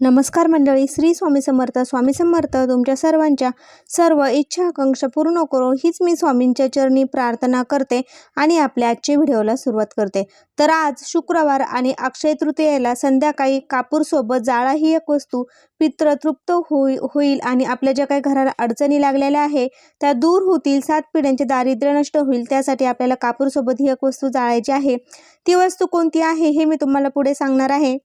नमस्कार मंडळी श्री स्वामी समर्थ. स्वामी समर्थ तुमच्या सर्वांच्या सर्व इच्छा आकांक्षा पूर्ण करो. हीच मी स्वामींच्या चरणी प्रार्थना करते आणि आपल्या आजच्या व्हिडिओला सुरुवात करते. तर आज शुक्रवार आणि अक्षय तृतीयेला संध्याकाळी कापूरसोबत जाळा ही एक वस्तू पित्र तृप्त होई होईल आणि आपल्या ज्या काही घराला अडचणी लागलेल्या आहे त्या दूर होतील सात पिढ्यांचे दारिद्र्य नष्ट होईल त्यासाठी आपल्याला कापूरसोबत ही एक वस्तू जाळायची आहे. ती वस्तू कोणती आहे हे मी तुम्हाला पुढे सांगणार आहे.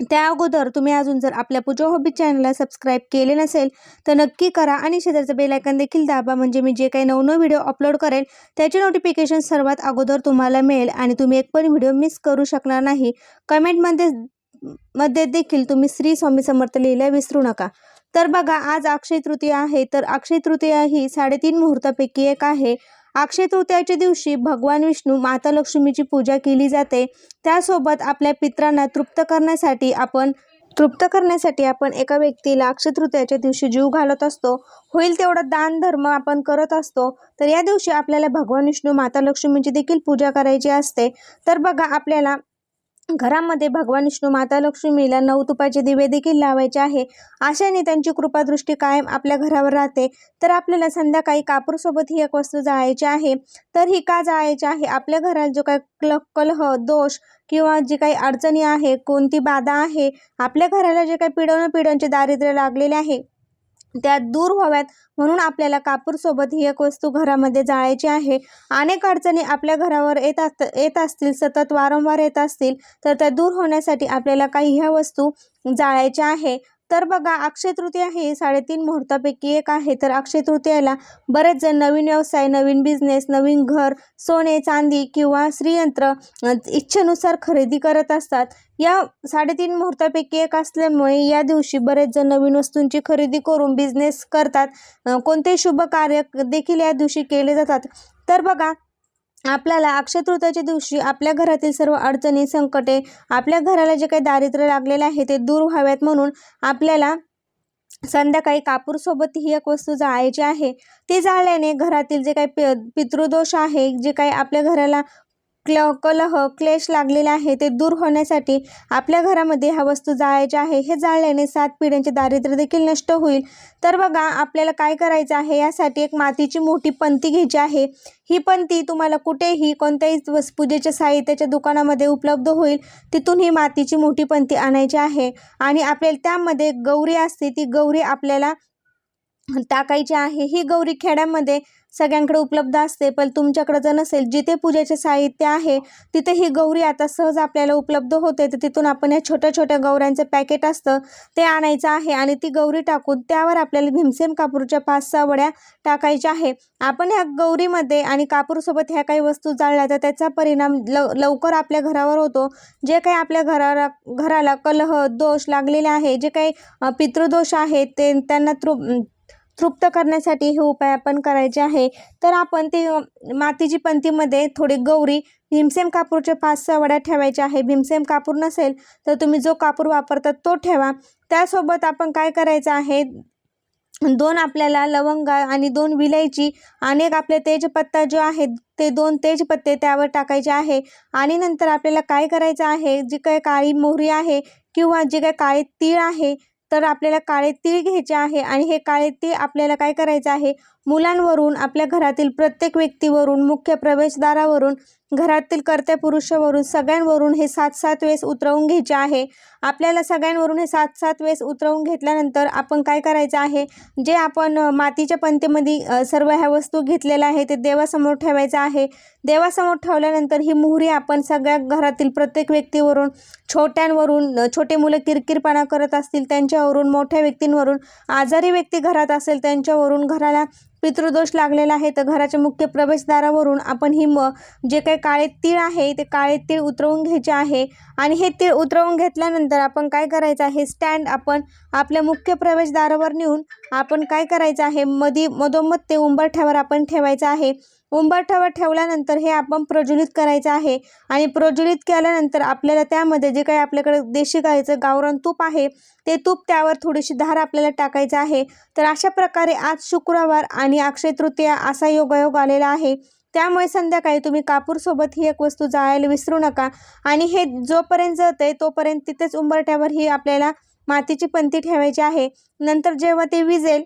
त्या अगोदर तुम्ही अजून जर आपल्या पूजा हॉबी चॅनलला सबस्क्राईब केले नसेल तर नक्की करा आणि शेजारचं बेलायकन देखील दाबा. म्हणजे मी जे काही नवनव व्हिडिओ अपलोड करेल त्याचे नोटिफिकेशन सर्वात अगोदर तुम्हाला मिळेल आणि तुम्ही एक पण व्हिडिओ मिस करू शकणार नाही. कमेंटमध्ये मध्ये देखील तुम्ही श्री स्वामी समर्थ लिहिल्या विसरू नका. तर बघा आज अक्षय तृतीया आहे. तर अक्षय तृतीया ही साडेतीन मुहूर्तापैकी एक आहे. अक्षय तृतीयाच्या दिवशी भगवान विष्णू माता लक्ष्मीची पूजा केली जाते. त्यासोबत आपल्या पित्रांना तृप्त करण्यासाठी आपण तृप्त करण्यासाठी आपण एका व्यक्तीला अक्षय तृतीयाच्या दिवशी जीव घालत असतो. होईल तेवढा दान धर्म आपण करत असतो. तर या दिवशी आपल्याला भगवान विष्णू माता लक्ष्मीची देखील पूजा करायची असते. तर बघा आपल्याला घरामध्ये भगवान विष्णू माता लक्ष्मीला नऊ तुपाचे दिवे देखील लावायचे आहे. आशाने त्यांची कृपादृष्टी कायम आपल्या घरावर राहते. तर आपल्याला संध्याकाळी कापूरसोबत ही एक वस्तू जाळायची आहे. तर ही का जाळायची आहे? आपल्या घरात जो काही क्ल कलह दोष किंवा जी काही अडचणी आहे कोणती बाधा आहे? आपल्या घराला जे काही पिढवणं पिढ्यांचे दारिद्र्य लागलेले आहे. त्या दूर व्हाव्यात. म्हणून आपल्याला कापूरसोबत ही एक वस्तू घरामध्ये जाळायची आहे. अनेक अडचणी आपल्या घरावर येत असत येत असतील सतत वारंवार येत असतील तर त्या दूर होण्यासाठी आपल्याला काही ह्या वस्तू जाळायच्या आहे. तर बघा अक्षय तृतीया हे साडेतीन मुहूर्तापैकी एक आहे. तर अक्षय तृतीयाला बरेच जण नवीन व्यवसाय नवीन बिझनेस नवीन घर सोने चांदी किंवा श्रीयंत्र इच्छेनुसार खरेदी करत असतात. या साडेतीन मुहूर्तापैकी एक असल्यामुळे या दिवशी बरेच जण नवीन वस्तूंची खरेदी करून बिझनेस करतात. कोणते शुभ कार्य देखील या दिवशी केले जातात? तर बघा आपल्याला अक्षय तृतीयाच्या दिवशी आपल्या घरातील सर्व अडचणी संकटे आपल्या घराला जे काही दारिद्र्य लागलेले आहे ते दूर व्हाव्यात म्हणून आपल्याला संध्याकाळी कापूरसोबत ही एक वस्तू जाळायची आहे. ती जाळल्याने घरातील जे काही पि पितृदोष आहे जे काही आपल्या घराला क्ल कलह क्लेश लागलेला आहे ते दूर होण्यासाठी आपल्या घरामध्ये ह्या वस्तू जाळायच्या आहे. हे जाळल्याने सात पिढ्यांचे दारिद्र्य देखील नष्ट होईल. तर बघा आपल्याला काय करायचं आहे? यासाठी एक मातीची मोठी पंती घ्यायची आहे. ही पंती तुम्हाला कुठेही कोणत्याही वस- पूजेच्या साहित्याच्या दुकानामध्ये उपलब्ध होईल. तिथून ही मातीची मोठी पंती आणायची आहे आणि आपल्याला त्यामध्ये गौरी असते ती गौरी आपल्याला टाकायची आहे. ही गौरी खेड्यामध्ये सगळ्यांकडे उपलब्ध असते पण तुमच्याकडे जर नसेल जिथे पूजेचे साहित्य आहे तिथे ही गौरी आता सहज आपल्याला उपलब्ध होते. तर तिथून आपण या छोट्या छोट्या गौऱ्यांचं पॅकेट असतं ते आणायचं आहे आणि ती गौरी टाकून त्यावर आपल्याला भीमसेन कापूरच्या पाच सहा वड्या टाकायच्या आहे. आपण ह्या गौरीमध्ये आणि कापूरसोबत ह्या काही वस्तू जाळल्या तर त्याचा परिणाम लव लवकर आपल्या घरावर होतो. जे काही आपल्या घराला घराला कलह दोष लागलेले आहे जे काही पितृदोष आहेत ते त्यांना तृ तृप्त करण्यासाठी हे उपाय आपण करायचे आहे. तर आपण ते मातीची पंतीमध्ये थोडी गौरी भीमसेम कापूरच्या पाच सहा वड्या ठेवायच्या आहे. भीमसेम कापूर नसेल तर तुम्ही जो कापूर वापरतात तो ठेवा. त्यासोबत आपण काय करायचं आहे? दोन आपल्याला लवंगा आणि दोन विलायची आणि एक आपले तेजपत्ता जो आहे ते दोन तेजपत्ते त्यावर टाकायचे आहे. आणि नंतर आपल्याला काय करायचं आहे? जी काही काळी मोहरी आहे किंवा जी काही काळी तीळ आहे तर आपल्याला काळे तीळ घ्यायचे आहे आणि हे काळे तीळ आपल्याला काय करायचं आहे? मुलांवरून आपल्या घरातील प्रत्येक व्यक्तीवरून मुख्य प्रवेशद्वारावरून घरातील कर्त्या पुरुषावरून सगळ्यांवरून हे सात सात वेळेस उतरवून घ्यायचे आहे. आपल्याला सगळ्यांवरून हे सात सात वेळेस उतरवून घेतल्यानंतर आपण काय करायचं आहे? जे आपण मातीच्या पंथेमध्ये सर्व ह्या वस्तू घेतलेल्या आहे ते देवासमोर ठेवायचं आहे. देवासमोर ठेवल्यानंतर ही मोहरी आपण सगळ्या घरातील प्रत्येक व्यक्तीवरून छोट्यांवरून छोटे मुलं किरकिरपणा करत असतील त्यांच्यावरून मोठ्या व्यक्तींवरून आजारी व्यक्ती घरात असेल त्यांच्यावरून घराला पितृदोष लागलेला आहे तर घराच्या मुख्य प्रवेशद्वारावरून आपण ही म जे काही काळे तीळ आहे ते काळे तीळ उतरवून घ्यायचे आहे. आणि हे तीळ उतरवून घेतल्यानंतर आपण काय करायचं आहे? स्टँड आपण आपल्या मुख्य प्रवेशद्वारावर नेऊन आपण काय करायचं आहे? मधी मधोमध ते उंबरठ्यावर आपण ठेवायचं आहे. उंबरठ्यावर ठेवल्यानंतर हे आपण प्रज्वलित करायचं आहे. आणि प्रज्वलित केल्यानंतर आपल्याला त्यामध्ये जे काही आपल्याकडे देशी गाईचं गावरान तूप आहे ते तूप त्यावर थोडीशी धार आपल्याला टाकायचं आहे. तर अशा प्रकारे आज शुक्रवार आणि अक्षय तृतीया असा योगायोग आलेला आहे. त्यामुळे संध्याकाळी तुम्ही कापूरसोबत ही एक वस्तू जाळायला विसरू नका. आणि हे जोपर्यंत जळतं आहे तोपर्यंत तिथेच उंबरठ्यावर ही आपल्याला मातीची पंती ठेवायची आहे. नंतर जेव्हा ते विजेल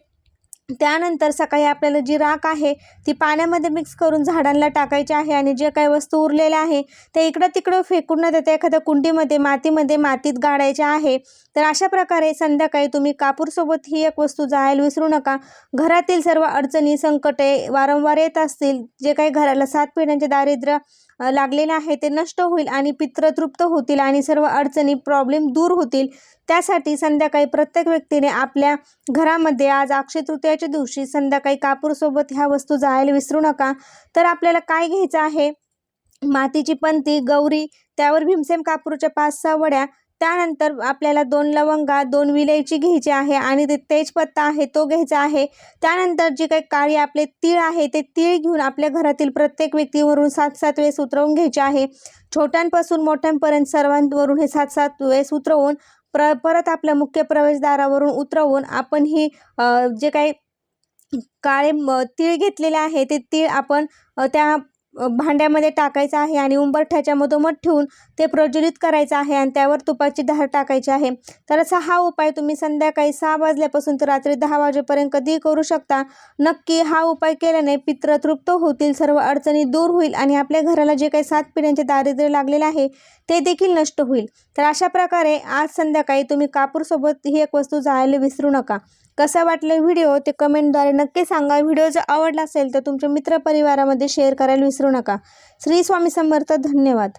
त्यानंतर सकाळी आपल्याला जी राख आहे ती पाण्यामध्ये मिक्स करून झाडांना टाकायची आहे आणि जे काही वस्तू उरलेल्या आहे ते इकडं तिकडं फेकून न देता एखाद्या कुंडीमध्ये मातीमध्ये मातीत गाडायच्या आहे. तर अशा प्रकारे संध्याकाळी तुम्ही कापूरसोबत ही एक वस्तू जायला विसरू नका. घरातील सर्व अडचणी संकटे वारंवार येत असतील जे काही घराला सात पिढ्यांचे दारिद्र्य लागलेले आहे ते नष्ट होईल आणि पित्र तृप्त होतील आणि सर्व अडचणी प्रॉब्लेम दूर होतील. त्यासाठी संध्याकाळी प्रत्येक व्यक्तीने आपल्या घरामध्ये आज अक्षय तृतीयाच्या दिवशी संध्याकाळी कापूरसोबत ह्या वस्तू जायला विसरू नका. तर आपल्याला काय घ्यायचं आहे? मातीची पंती गौरी त्यावर भीमसेम कापूरच्या पाच सहा वड्या त्यानंतर आपल्याला दोन लवंगा दोन विलायची घ्यायची आहे आणि ते तेजपत्ता आहे तो घ्यायचा आहे. त्यानंतर जे काही काळी आपले तीळ आहे ते तीळ घेऊन आपल्या घरातील प्रत्येक व्यक्तीवरून सात सात वेळेस उतरवून घ्यायचे आहे. छोट्यांपासून मोठ्यांपर्यंत सर्वांवरून हे सात सात वेळेस उतरवून प्र परत आपल्या मुख्य प्रवेशद्वारावरून उतरवून आपण ही जे काही काळे तीळ घेतलेले आहे ते तीळ आपण त्या भांड्यामध्ये टाकायचं आहे आणि उंबरठ्याच्या मधोमध ठेवून ते प्रज्वलित करायचं आहे आणि त्यावर तुपाची धार टाकायची आहे. तर असा हा उपाय तुम्ही संध्याकाळी सहा वाजल्यापासून तर रात्री दहा वाजेपर्यंत कधीही करू शकता. नक्की हा उपाय केल्याने पित्र तृप्त होतील सर्व अडचणी दूर होईल आणि आपल्या घराला जे काही सात पिढ्यांचे दारिद्र्य लागलेलं आहे ते देखील नष्ट होईल. तर अशा प्रकारे आज संध्याकाळी तुम्ही कापूरसोबत ही एक वस्तू जायला विसरू नका. कसा वाटला व्हिडिओ ते कमेंटद्वारे नक्की सांगा. व्हिडिओ जर आवडला असेल तर तुमच्या मित्रपरिवारामध्ये शेअर करायला विसरू नका. श्री स्वामी समर्थ धन्यवाद.